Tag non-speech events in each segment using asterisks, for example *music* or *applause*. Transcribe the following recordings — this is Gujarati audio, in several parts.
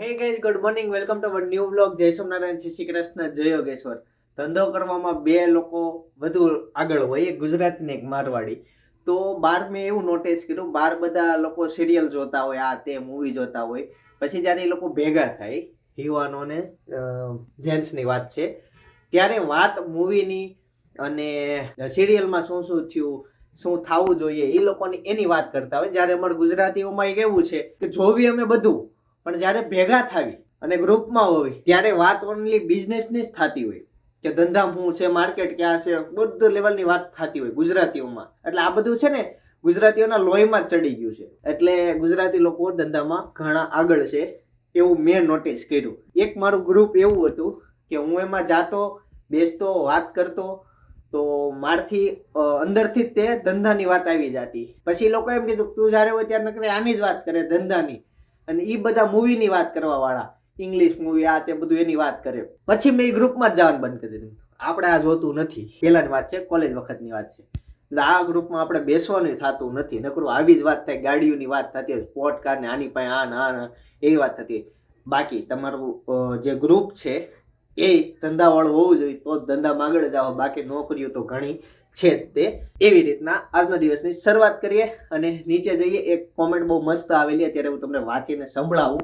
Hey guys good morning welcome to our new blog જય સોમનારાયણ શ્રી શ્રી કૃષ્ણ. જય યોગેશ્વર. ધંધો કરવામાં બે લોકો વધુ આગળ હોય, એક ગુજરાતી એક મારવાડી. તો બાર મેં એવું નોટિસ કર્યું, બાર બધા લોકો સિરિયલ જોતા હોય, આ તે મૂવી જોતા હોય. પછી જ્યારે એ લોકો ભેગા થાય, યુવાનો ને જેન્ટ્સની વાત છે, ત્યારે વાત મૂવીની અને સિરિયલમાં શું શું થયું, શું થવું જોઈએ, એ લોકોની એની વાત કરતા હોય. જ્યારે અમારે ગુજરાતીઓમાં એક એવું છે કે, જોવી અમે બધું. પણ જ્યારે ભેગા થાવી અને ગ્રુપમાં હોય, ત્યારે વાત ઓનલી બિઝનેસની જ થતી હોય. કે ધંધા શું છે માર્કેટ ક્યાં છે, બધું લેવલની વાત થતી હોય ગુજરાતીઓમાં. એટલે આ બધું છે ને, ગુજરાતીઓના લોહીમાં ચડી ગયું છે. એટલે ગુજરાતી લોકો ધંધામાં ઘણા આગળ છે, એવું મેં નોટિસ કર્યું. એક મારું ગ્રુપ એવું હતું કે હું એમાં જાતો, બેસતો, વાત કરતો, તો મારથી અંદરથી જ તે ધંધાની વાત આવી જતી. પછી લોકો એમ કીધું, તું જ્યારે હોય ત્યારે નકરે આની જ વાત કરે ધંધાની. અને એ બધા મૂવીની વાત કરવા વાળા ઇંગ્લિશ મૂવી આ તે બધું એની વાત કરે. પછી મેં એ ગ્રુપમાં જ જવાનું બંધ કરી દીધું. આપણે આ જોતું નથી. પહેલાની વાત છે કોલેજ વખતની વાત છે. એટલે આ ગ્રુપમાં આપણે બેસવાનું થતું નથી. નકરું આવી જ વાત થાય, ગાડીઓની વાત થતી સ્પોર્ટ કાર ને આની પાસે આ ને ને એવી વાત થતી બાકી તમારું જે ગ્રુપ છે, એ ધંધાવાળું હોવું જોઈએ, તો ધંધામાં આગળ જાઓ બાકી નોકરીઓ તો ઘણી. છે તે. એવી રીતના આજના દિવસની શરૂઆત કરીએ અને નીચે જઈએ. એક કોમેન્ટ બહુ મસ્ત આવેલી. અત્યારે હું તમને વાંચીને સંભળાવું.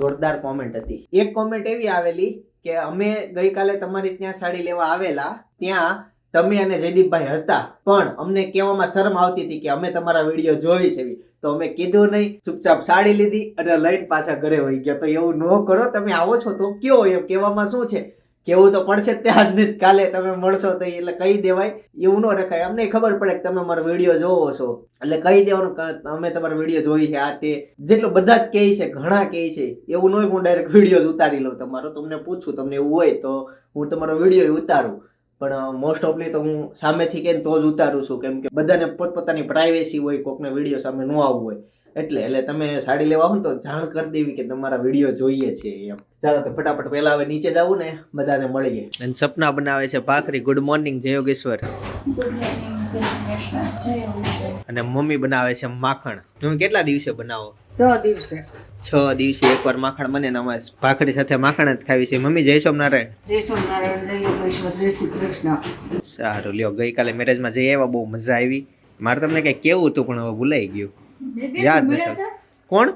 જોરદાર કોમેન્ટ હતી. એક કોમેન્ટ એવી આવેલી કે અમે ગઈકાલે તમારી ત્યાં સાડી લેવા આવેલા. ત્યાં તમે અને જયદીપભાઈ હતા. પણ અમને કહેવામાં શરમ આવતી હતી કે અમે તમારા વીડિયો જોઈ છે. તો અમે કીધું નહીં. ચૂપચાપ સાડી લીધી અને લઈને પાછા ઘરે વહી ગયા. તો એવું ન કરો. તમે આવો છો તો કયો એમ. કહેવામાં શું છે? કેવું તો પડશે જ ત્યાં જ કાલે તમે મળશો તો એટલે કહી દેવાય. એવું ન રખાય. અમને ખબર પડે કે તમે મારો વીડિયો જોવો છો. એટલે કહી દેવાનું અમે તમારો વીડિયો જોઈ છે. આ તે જેટલું બધા જ કહે છે, ઘણા કહે છે. એવું ન હોય હું ડાયરેક્ટ વીડિયો જ ઉતારી લઉં. તમારો તમને પૂછું, તમને એવું હોય તો હું તમારો વીડિયો ઉતારું. પણ મોસ્ટ ઓફલી તો હું સામેથી કે તો જ ઉતારું છું. કેમ કે બધાને પોતપોતાની પ્રાઇવેસી હોય, કોકને વીડિયો સામે ન આવવું હોય. એટલે એટલે તમે સાડી લેવા આવો તો જાણ કરી દેવી કે તમારા વીડિયો જોઈએ છે એમ. ચાલો તો ફટાફટ પહેલા હવે નીચે જવું ને બધાને મળીએ. અને સપના બનાવે છે ભાખરી. ગુડ મોર્નિંગ જય યોગેશ્વર ગુડ મોર્નિંગ જય કૃષ્ણ જય યોગેશ્વર અને મમ્મી બનાવે છે માખણ. તમે કેટલા દિવસે બનાવો? છ દિવસે. છ દિવસે એકવાર માખણ બને ને અમારે ભાખરી સાથે માખણ જ ખાવી છે. મમ્મી જય સોમનારાયણ જય સોમનારાયણ જય યોગેશ્વર જય શ્રી કૃષ્ણ. સારું લ્યો ગઈકાલે મેરેજમાં જઈ આવ્યા બહુ મજા આવી. મારે તમને કઈ કેવું હતું પણ હવે ભૂલાઈ ગયું. યાદ નથી. કોણ?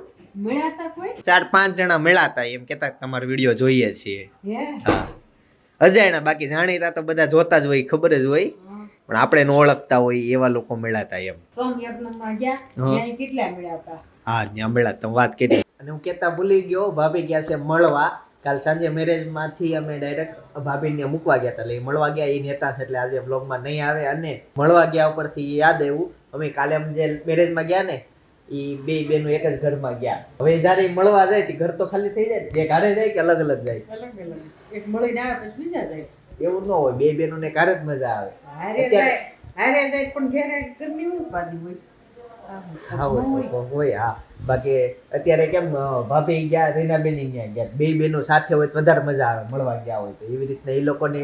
ચાર પાંચ જણા મળ્યા એમ કેતા તમારો વીડિયો જોઈએ છીએ. હે? અજાણ્યા બાકી જાણીતા તો બધા જોતા જ હોય ખબર જ હોય. પણ આપણે ન ઓળખતા હોય એવા લોકો મળ્યા એમ. હા. ત્યાં કેટલા મળ્યા હતા? હા ત્યાં મળ્યા તમે વાત કરી. અને હું કેતા ભૂલી ગયો ભાભી ગયા છે મળવા. કાલ સાંજે મેરેજમાંથી અમે ડાયરેક્ટ ભાભીને મૂકવા ગયા હતા. એટલે મળવા ગયા એ નેતા છે એટલે આજે બ્લોગમાં નહીં આવે. અને મળવા ગયા ઉપરથી યાદ આવ્યું. અમે કાલે અમે જે મેરેજમાં ગયા ને એ બે બેનો એક જ ઘરમાં ગયા. હવે જ્યારે મળવા જાય તે ઘર તો ખાલી થઈ જાય બે ઘરે જાય કે અલગ અલગ જાય? અલગ અલગ. એક મળીને આવે પછી બીજા જાય. એવું ન હોય. બે બેનો ને કારે જ મજા આવે. હારે જાય. હારે જાય પણ ઘેરે ઘરની ઉપાધી હોય. હા હોય. હા. બાકી અત્યારે કેમ ભાભી ગયા રીનાબેન ત્યાં ગયા. બે બેનો સાથે હોય તો વધારે મજા આવે મળવા ગયા હોય તો. એવી રીતના એ લોકોને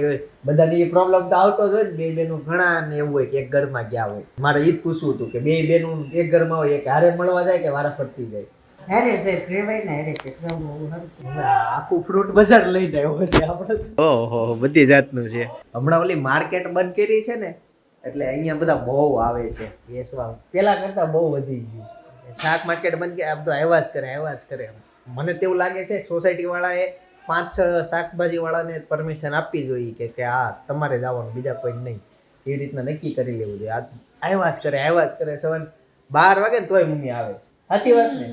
બધાની એ પ્રોબ્લેમ તો આવતો જ હોય ને બે બહેનો ઘણા ને એવું હોય કે એક ઘરમાં ગયા હોય. મારે એ જ પૂછવું હતું કે બે બહેનો એક ઘરમાં હોય એક હારે મળવા જાય કે વારા ફરતી જાય? હારે જાય ને હારે આખું ફ્રૂટ બજાર લઈને આવ્યો છે આપણે. ઓહો બધી જાતનું છે. હમણાં ઓલી માર્કેટ બંધ કરી છે ને એટલે અહીંયા બધા બહુ આવે છે. વેચવા. પેલા કરતા બહુ વધી ગયું. શાક માર્કેટ બંધ કે આમ તો આવ્યા જ કરે આવ્યા જ કરે મને તેવું લાગે છે સોસાયટીવાળાએ પાંચ છ શાકભાજીવાળાને પરમિશન આપવી જોઈએ કે કે આ તમારે જવાનું બીજા કોઈ નહીં. એવી રીતના નક્કી કરી લેવું જોઈએ. આ આવ્યા જ કરે આવ્યા જ કરે સવારે બાર વાગે ને તોય મમ્મી આવે. સાચી વાત ને?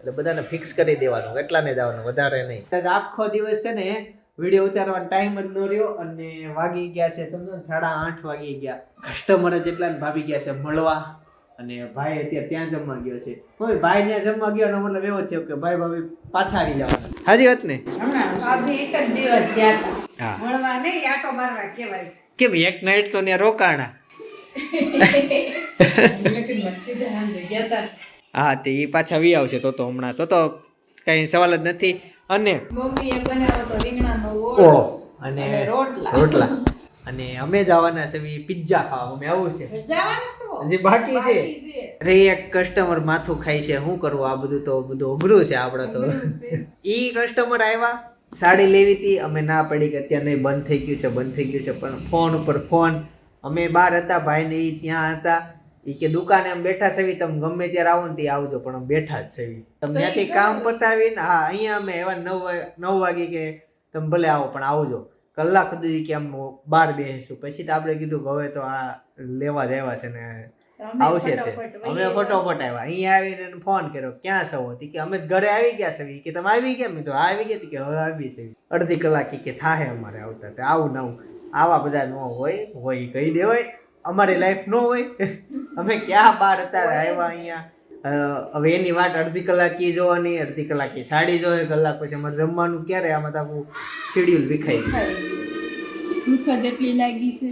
એટલે બધાને ફિક્સ કરી દેવાનું એટલાને જવાનું વધારે નહીં. આખો દિવસ છે ને વીડિયો ઉતારવાનો ટાઈમ જ ન રહ્યો અને વાગી ગયા છે સમજો ને સાડા આઠ વાગી ગયા. કસ્ટમર જ એટલા ને ભાભી ગયા છે મળવા. અને ભાઈ અત્યારે ત્યાં જમવા ગયો છે. હવે ભાઈ ત્યાં જમવા ગયો એનો મતલબ એવો થયો કે ભાઈ ભાભી પાછા આવી જવાના. હાજી વાત ને ભાભી એક જ દિવસ ગયા હતા. મળવા નહીં આટો મારવા કહેવાય. કેમ એક નાઈટ તો ત્યાં રોકાણા? *laughs* હા તે એ પાછા વી આવશે તો તો હમણાં. તો તો કઈ સવાલ જ નથી. અને મમ્મીએ બનાવ્યો તો રીંગણાનો ઓળો અને રોટલા. રોટલા. અને અમે જવાના છે પિઝા ખાવા અમે આવું છે. જે હજી બાકી છે. રે એક કસ્ટમર માથું ખાય છે શું કરવું? આ બધું તો બધું અઘરું છે આપણે તો. *laughs* ઈ કસ્ટમર આવ્યા સાડી લેવી હતી અમે ના પડી કે અત્યારે નહીં બંધ થઈ ગયું છે બંધ થઈ ગયું છે પણ ફોન ઉપર ફોન અમે બહાર હતા ભાઈ ને ઈ ત્યાં હતા. ઈ કે દુકાને આમ બેઠા સેવી તમે ગમે ત્યારે આવો ને ત્યાં આવજો પણ અમે બેઠા જ સેવી તમે ત્યાંથી કામ પતાવીને હા અહીંયા અમે એવા નવ નવ વાગે કે તમે ભલે આવો પણ આવજો. કલાક સુધી કે આમ બહાર બેસીશું પછી તો આપણે કીધું કે હવે તો આ લેવા જવા છે ને આવશે તે. અમે. ફટોફટ આવ્યા. અહીંયા આવીને ફોન કર્યો ક્યાં છો? હતી કે અમે ઘરે આવી ગયા છે. કે તમે આવી ગયા? મેં તો આવી ગયા. કે હવે આવી છે. અડધી કલાક કે થાય અમારે આવતા તે આવું નવું આવા. બધા ન હોય હોય કહી દેવાય. અમારી લાઈફ ન હોય. *laughs* અમે ક્યાં બહાર હતા આવ્યા અહીંયા? હવે એની વાત અડધી કલાક જોવાની અડધી કલાક સાડી જોવે કલાક પછી અમારે જમવાનું ક્યારે આમાં તો આખું શેડ્યુલ વિખાઈ ગયું. એટલી લાગી છે.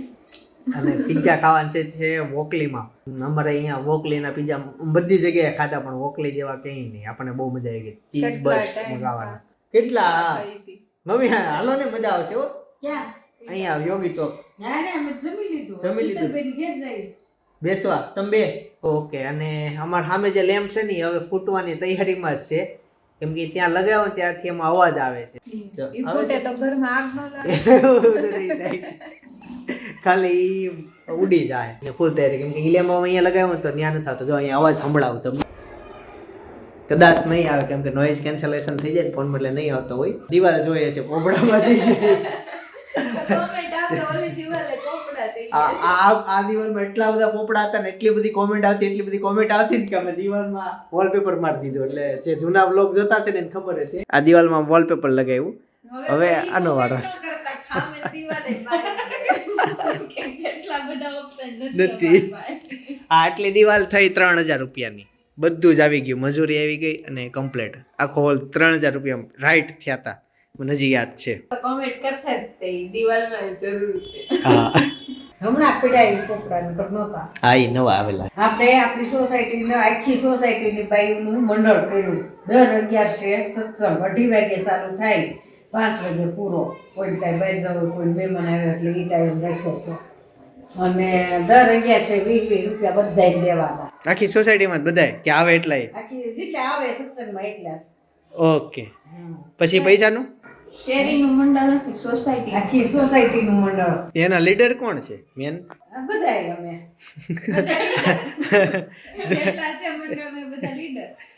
અને પિઝા ખાવાનું છે છે વોકલીમાં. અમારે અહીંયા વોકલીના પિઝા બધી જગ્યાએ ખાધા પણ વોકલી જેવા કંઈ નહીં. આપણને બહુ મજા આવી ગઈ. ચીઝ બસ મંગાવવાના. કેટલા. મમ્મી હા હાલો ને મજા આવશે હો. અહીંયા યોગી ચોક. જમી લીધું. બેસવા તમે બે. ઓકે અને અમારા સામે જે લેમ્પ છે ને હવે ફૂટવાની તૈયારીમાં જ છે. કેમ કે ત્યાં લગાવ્યો ત્યાંથી એમાં અવાજ આવે છે. ફૂટે તો ઘરમાં આગ ન *laughs* ખાલી ઉડી જાય. ને ફૂલ તૈયારી. કેમ કે ઇલેમાં અહીંયા લગાવ્યો તો ત્યાં નથી થતો જો અહીંયા અવાજ સંભળાવું તમને. કદાચ નહીં આવે કેમ કે નોઇઝ કેન્સલેશન થઈ જાય ને ફોનમાં એટલે નહીં આવતો હોય. દિવાલ જોઈએ છે પોપડામાં *laughs* થઈ કોમેન્ટ આપણે ઓલી દિવાલે કોપડા થઈ આ દિવાલમાં એટલા બધા પોપડા હતા ને એટલી બધી કોમેન્ટ આવતી એટલી બધી કોમેન્ટ આવતી કે અમે દિવાલમાં વોલપેપર મારી દીધો. એટલે જે જૂના બ્લોગ જોતા છે ને એને ખબર છે આ દિવાલમાં વોલપેપર લગાવ્યું. હવે આનો વારો નથી. આ આટલી દિવાલ થઈ ત્રણ હજાર રૂપિયાની. બધું જ આવી ગયું. મજૂરી આવી ગઈ અને કમ્પ્લેટ આખો હોલ ત્રણ હજાર રૂપિયા રાઈટ થયા હતા. મને હજી યાદ છે. કોમેન્ટ કરશે દિવાલમાં જરૂર છે. હા. હમણાં પીડાય પોપડા નકર નહોતા. હા એ નવા આવેલા. આપણે આપણી સોસાયટીને આખી સોસાયટીની બાઈનું મંડળ કર્યું. દર અગિયાર છે સત્સંગ અઢી વાગે ચાલુ થાય. પાંચ વાગે પૂરો. કોઈ ટાઈમ બહાર જવું કોઈ મહેમાન આવે એટલે એ ટાઈમ રાખ્યો છે. અને દર અગિયાર છે વીસ વીસ રૂપિયા બધાય દેવાના. આખી સોસાયટીમાં બધા બધાય? કે આવે એટલા આખી જેટલા આવે સત્સંગમાં એટલા ઓકે. પછી પૈસાનું? શેરીનું મંડળ નથી સોસાયટી આખી સોસાયટીનું મંડળ. એના લીડર કોણ છે મેન?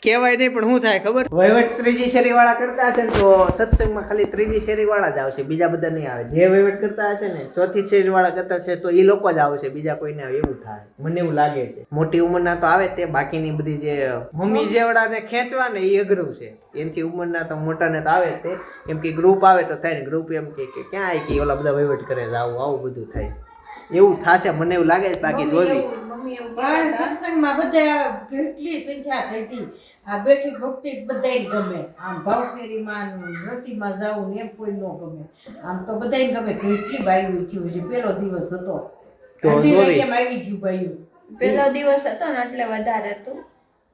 કહેવાય નહીં પણ શું થાય ખબર? વહીવટ ત્રીજી શેરી વાળા કરતા હશે ને તો સત્સંગમાં ખાલી ત્રીજી શેરી વાળા જ આવશે બીજા બધા નહીં આવે. જે વહીવટ કરતા હશે ને ચોથી શેરી વાળા કરતા છે તો એ લોકો જ આવશે બીજા કોઈ ના આવે એવું થાય. મને એવું લાગે છે. મોટી ઉંમરના તો આવે તે બાકીની બધી જે મમ્મી જેવડાને ખેંચવા ને એ અઘરું છે. એનથી ઉંમરના તો મોટાને તો આવે જ તે. કેમ કે ગ્રુપ આવે તો થાય ને ગ્રુપ એમ કે કે ક્યાં આવી કે ઓલા બધા વહીવટ કરે છે? આવું આવું બધું થાય. એવું થશે મને એવું લાગે છે બાકી જોવી એવું- મમ્મી એવું પણ સત્સંગમાં બધા કેટલી સંખ્યા થઈ હતી. આ બેઠી ભક્તિ બધાય ગમે. આમ ભાવફેરીમાં ને વ્રતિમાં જવું એમ કોઈ ન ગમે. આમ તો બધાય ગમે કેટલી બાયું થયું છે પેલો દિવસ હતો. તો અઢી. આવી ગયું બાયું પેલો દિવસ હતો ને એટલે વધારે હતું.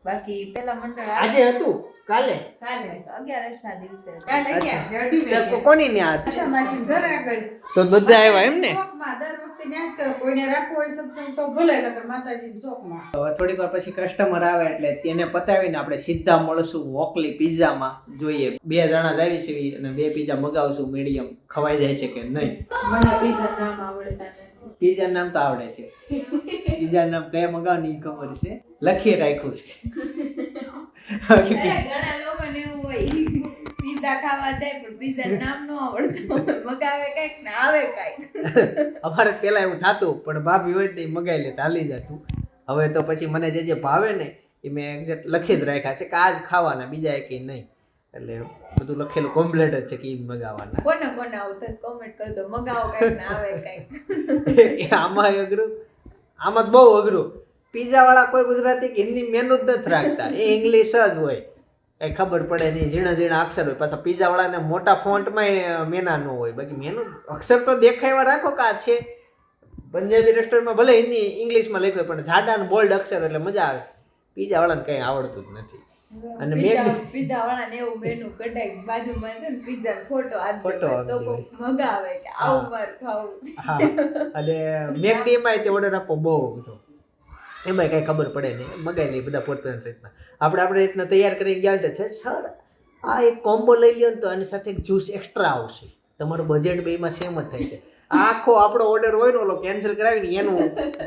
બાકી પેલા મંડળ આજે હતું? કાલે? કાલે. અગિયારસના દિવસે કાલે કોની ને આગળ. તો બધા આવ્યા એમ ને ચોકમાં દર વખતે ન્યાસ કરો કોઈને રાખવો હોય સત્સંગ તો ભલે નકર માતાજી ચોકમાં હવે થોડીક વાર પછી કસ્ટમર આવે એટલે તેને પતાવીને આપણે સીધા મળશું વોકલી પિઝામાં. જોઈએ બે જણા જ આવી છે અને બે પિઝા મગાવશું મીડિયમ ખવાઈ જાય છે કે નહીં? મને બીજા નામ આવડતા નથી. પિઝા નામ તો આવડે છે. પિઝા નામ કયા મગાવવાની ખબર છે? લખી રાખ્યું છે બાકી અરે, ઘણા લોકોને એવું હોય પીઝા ખાવા જાય પણ પીઝા નામ ન આવડતું. મગાવે કંઈક ને આવે કંઈક. *laughs* અમારે પેલા એવું થતું પણ ભાભી હોય તો એ મગાવી લે હાલી જતું હવે તો પછી મને જે જે ભાવે ને એ મેં એક્ઝેક્ટ લખી જ રાખ્યા છે કે આ જ ખાવાના બીજા એક નહીં. એટલે બધું લખેલું કોમ્પ્લેટ જ છે કે ઈ મગાવવાના કોને કોને આવતા કોમેન્ટ કરજો મગાવો કંઈક ને આવે કંઈક. *laughs* આમાં અઘરું. આમાં બહુ અઘરું. પીઝા વાળા કોઈ ગુજરાતી કે હિન્દી મેનુ જ નથી રાખતા. એ ઇંગ્લિશ જ હોય. કઈ ખબર પડે નહીં ઝીણા ઝીણા અક્ષર હોય. પાછા પીઝા વાળાને મોટા ફોન્ટમાં મેના ન હોય. બાકી મેનુ અક્ષર તો દેખાયવા રાખો કે આ છે. પંજાબી રેસ્ટોરન્ટમાં ભલે હિન્દી ઇંગ્લિશમાં લખ્યું પણ જાડા અને બોલ્ડ અક્ષર એટલે મજા આવે. પીઝાવાળાને કંઈ આવડતું જ નથી. અને મેં- પીઝા વાળા ને એવું મેનુ કઢાઈ બાજુમાં છે ને પીઝા ફોટો આપી ફોટો તો મગાવે કે આવું માર ખાવું હા. અને *laughs* મેકડીમાં તે ઓર્ડર આપો બહુ અઘરો એમાં કાંઈ ખબર પડે નહીં. મગાઈ લઈએ બધા પોતપોતાની રીતના આપણે આપણે રીતના તૈયાર કરી ગયા તો છે સર, આ એક કોમ્બો લઈ લ્યો ને તો આની સાથે એક જ્યુસ એક્સ્ટ્રા આવશે. તમારું બજેટ બેમાં સેમ જ થાય છે. આખો આપણો ઓર્ડર હોય ને ઓલો કેન્સલ કરાવીને એનું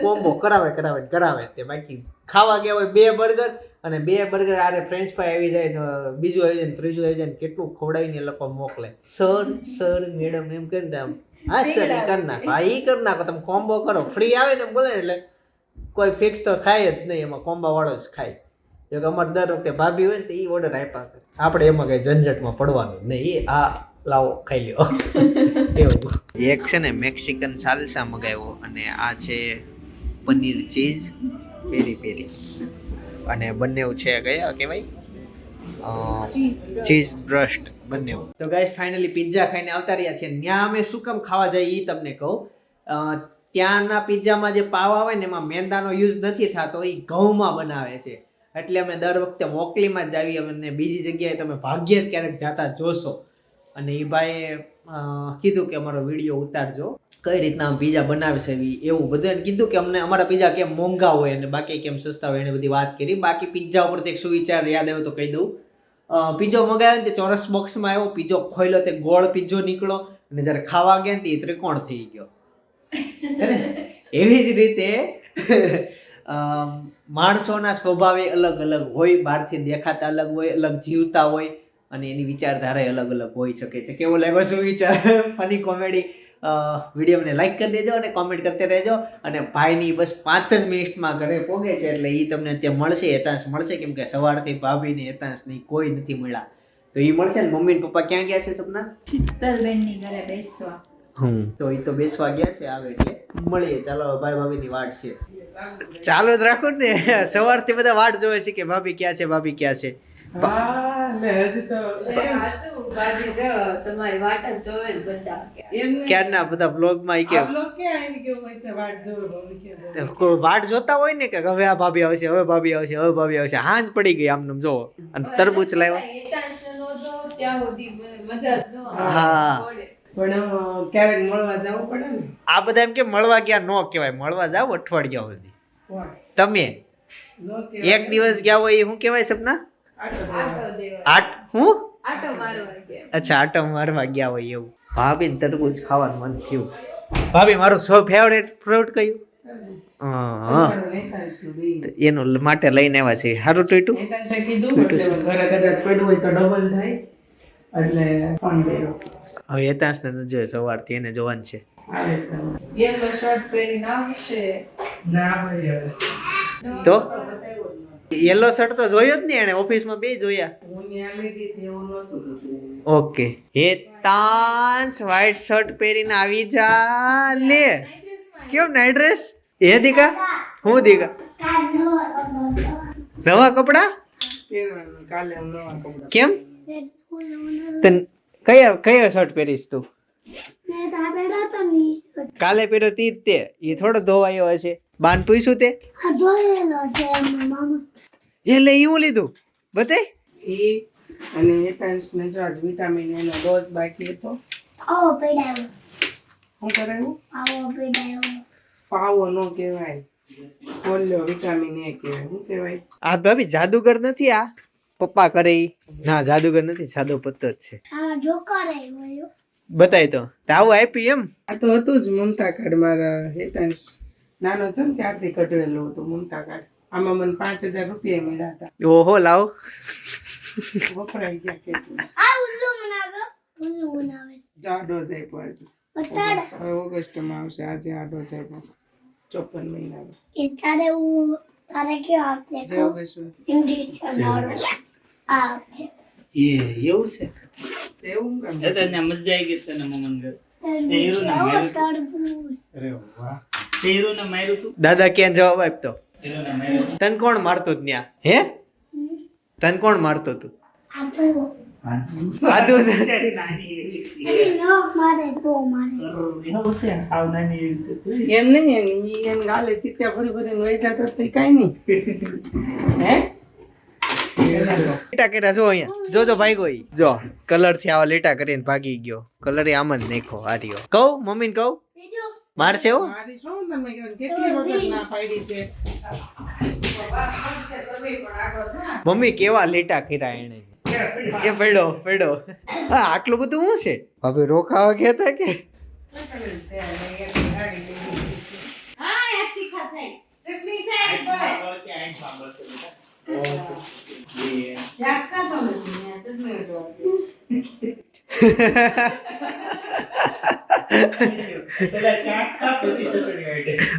કોમ્બો કરાવે કરાવે કરાવે તે. બાકી ખાવા ગયા હોય બે બર્ગર અને બે બર્ગર આરે ફ્રેન્ચ ફ્રાય આવી જાય ને, બીજું આવી જાય ને, ત્રીજું આવી જાય ને, કેટલું ખવડાવીને એ લોકો મોકલે. સર સર મેડમ એમ કરીને આમ. હા, સર એ કરી નાખો. હા એ કરી નાખો. તમે કોમ્બો કરો. ફ્રી આવે ને બોલે એટલે કોઈ ફિક્સ તો ખાય જ નહીં એમાં કોમ્બાવાળો જ ખાય. જો કે અમારે દર વખતે ભાભી હોય ને તો એ ઓર્ડર આપ્યા કરે. આપણે એમાં કઈ ઝંઝટમાં પડવાનું જ નહીં એ આ લાવો ખાઈ લ્યો. *laughs* એવું. એક છે ને મેક્સિકન સાલસા મગાવ્યો અને આ છે પનીર ચીઝ પેરી પેરી. અને બંને છે કયા કહેવાય? ચીઝ બ્રસ્ટ બંને. તો ગાઈસ ફાઇનલી પિઝા ખાઈને આવતા રહ્યા છે ત્યાં અમે શું કામ ખાવા જઈએ એ તમને કહું. અ, ત્યાંના પિઝામાં જે પાવ આવે ને એમાં મેંદાનો યુઝ નથી થતો એ ઘઉંમાં બનાવે છે. એટલે અમે દર વખતે મોકલીમાં જ આવીએ અને બીજી જગ્યાએ તમે ભાગ્યે જ ક્યારેક જાતા જોશો. અને એ ભાઈએ કીધું કે અમારો વીડિયો ઉતારજો. કઈ રીતના પીઝા બનાવી છે એવી એવું બધાને કીધું કે અમને અમારા પીઝા કેમ મોંઘા હોય અને બાકી કેમ સસ્તા હોય એને બધી વાત કરી. બાકી પીઝા ઉપરથી એક સુવિચાર યાદ આવ્યો તો કહી દઉં. પીઝો મગાવ્યો ને તે ચોરસ બોક્સમાં આવ્યો. પીઝો ખોલ્યો તે ગોળ પીઝો નીકળો અને જ્યારે ખાવા ગયા ને તે ત્રિકોણ થઈ ગયો? એવી જ રીતે માણસોના સ્વભાવે અલગ અલગ હોય, બહારથી દેખાતા અલગ હોય, અલગ જીવતા હોય, અને એની વિચારધારા અલગ અલગ હોઈ શકે છે. કેવો લાગ્યો શું વિચાર? ફની કોમેડી વિડીયોને લાઈક કરી દેજો અને કોમેન્ટ કરતે રહેજો. અને ભાઈની બસ પાંચ જ મિનિટમાં ઘરે પોગે છે, એટલે એ તમને ત્યાં મળશે, એતાંશ મળશે, કેમ કે સવારથી ભાભીને એતાંશ નહીં કોઈ નથી મળ્યા. તો એ મળશે ને? મમ્મી પપ્પા ક્યાં ગયા છે સપના? શીતલબેનની ઘરે બેસવા. તો એ તો બેસવા ગયા છે આવે એટલે મળીએ. ચાલો ભાઈ ભાભીની વાટ છે. ચાલુ જ રાખો ને. સવારથી બધા વાટ જોવે છે કે ભાભી ક્યાં છે ભાભી ક્યાં છે? ને વાટ ભાભી જોતા હોય ને કે હવે આ ભાભી આવશે હવે ભાભી આવશે હવે ભાભી આવશે હાંજ પડી ગઈ આમનું જો. અને તરબૂચ લાવ્યો. નો ન. હા. પણ ક્યારેક મળવા જવું પડે ને. આ બધા એમ કે મળવા ગયા નો કહેવાય મળવા જાવ અઠવાડિયા સુધી. તમે? એક દિવસ ગયા હોય એ શું કહેવાય સપના? આટો હું? આટો મારવા ગયા. અચ્છા આટો મારવા ગયા હોય એવું. ભાભી ને તરબૂચ ખાવાનું મન થયું. ભાભી મારું સૌ ફેવરેટ ફ્રૂટ કયું? એનું માટે લઈને આવ્યા છે. સારું ટૂટું નેતાંશે કીધું ઘરે કદાચ પડ્યું હોય તો ડબલ થાય. એટલે ફોન કર્યો હવે એતાંશને ન જોઈએ સવારથી એને જોવાનું છે. તો યેલો શર્ટ આવશે. ના હોય તો? યલો શર્ટ તો જોયો જ ને એને ઓફિસમાં બે જોયા. હું ત્યાં લઈ ગઈ એવું નહોતું ઓકે. હેતાંશ વ્હાઈટ શર્ટ પહેરીને આવી જા લે. કેમ નાઈટ ડ્રેસ એ દીકા? હું દીકા? હું નવા કપડાં. કેમ? તન કયા કયો શર્ટ પહેરીશ તું? કાલે પહેર્યો તી જ તે. એ થોડો ધોવાયો હશે. બાન પૂછ્યું તે? એ લે એવું લીધું? બતાય. એ અને એટાન્સને જો આજ વિટામિન એનો ડોઝ બાકી હતો. શું કરાયું? પાવો નો કહેવાય. બોલ્યો વિટામિન એ કહેવાય. શું કહેવાય? આ ભાભી જાદુગર નથી આ? પપ્પા કરે ના જાદુગર નથી સાદો પત્તો જ છે. બતાય તો. તો આવું આપી એમ? આ તો હતું જ મમતા કાર્ડ મારા હેતાંશ નાનો હતો ને ત્યારથી કઢવેલું હતું મમતા કાર્ડ આમાં મને પાંચ હજાર રૂપિયા મળ્યા હતા. ઓહો લાવ. વપરાઈ ગયા કે જો આ ડોઝ આપ્યો આજે હવે ઓગસ્ટમાં આવશે આજે આડો જાય આપ્યો ચોપન એ તારે હું તારે એ એવું છે? એવું કામ? તને મજા આવી ગઈ તને મમન તું. દાદા ક્યાં જવાબ આપતો? તન કોણ મારતો ત્યાં? હે? તન કોણ મારતો તું *laughs* ન છે. એમ નહીં એમ ગાલે ચિત્તા ફરી ફરીને વહી જતો તો કાંઈ નહીં. હે? લીટા કર્યા જો અહીંયા. જો જો ભાઈ કોઈ જો કલરથી આવા લીટા કરીને ભાગી ગયો. કલર આમ જ નાખો હારીઓ કહું મમ્મીને કહું? મારશે હો? મારી શું તમે કેટલી વખત ના પાડી છે? મમ્મી કેવા લીટા કર્યા એને? એ પડો પડો. હા આટલું બધું શું છે? હવે રોકાવા ગયા હતા કે.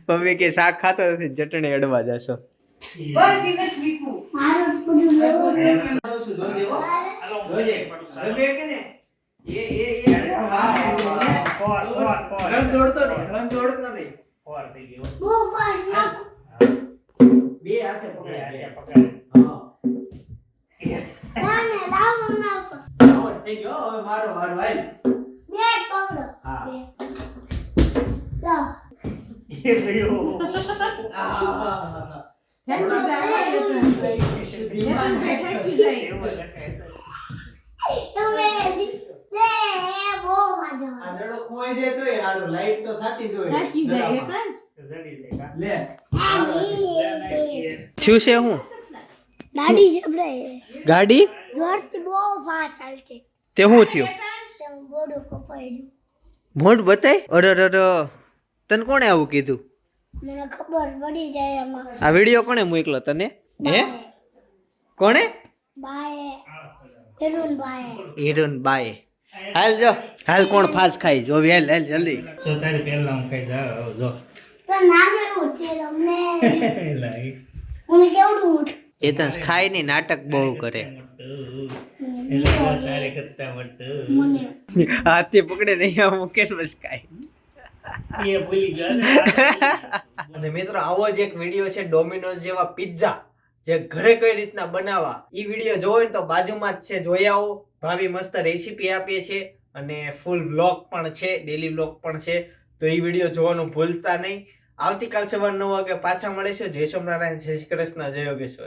મમ્મી કે શાક ખાતો નથી ચટણી અડવા જશો. બસ મારું પૂરું લેવું હાલો, રમે કે ને? એ એ એ. Four, four, four. રન દોડતો નહીં રન દોડતો નહીં. ફોર થઈ ગયો. બહુ પણ બે હાથે. હા. નાને લાવો ના ઉપર. થઈ ગયો. હવે મારો વારો હાલ. બે પકડો. હા. બે. લાવો. એ ગયો. આ લાઈટ તો થતી થયું છે હું? ગાડી જબરાઈ. ગાડી? જોરથી બહુ ફાસ્ટ હાલતી. તે શું થયું. મોઢ બતાય? અરે અરે. તને કોણે આવું કીધું? મને ખબર પડી જાય એમાં. આ વીડિયો કોણે મોકલો તને? હે? કોણે? બાએ. હિરુન બાએ. હિરુન બાય હાલ જો. હાલ કોણ ફાસ ખાઈ? જો હાલ હાલ જલ્દી. તો તારી પહેલા હું કઈ દઉં જો. તો નામ એવું છે તમને *laughs* લાઈ. મને કેવડું ઉઠ? એ તો ખાઈ નહીં નાટક બહુ કરે. એટલે તારે કરતા મોટું. મને. હાથથી પકડે નહીં આ મૂકે બસ ખાય એ ભૂલી ગયો *laughs* અને મિત્રો, આવો જ એક વીડિયો છે ડોમિનોઝ જેવા પિઝા જે ઘરે કઈ રીતના બનાવવા. ઈ વીડિયો જોવો ને તો બાજુમાં જ છે, જોઈ આવો. ભાભી મસ્ત રેસીપી આપીએ છે અને ફૂલ બ્લોગ પણ છે ડેલી બ્લોગ પણ છે. તો એ વીડિયો જોવાનું ભૂલતા નહીં. આવતીકાલ સવાર નવ વાગે પાછા મળીશું. જય સોમનારાયણ જય શ્રી કૃષ્ણ, જય યોગેશ્વર.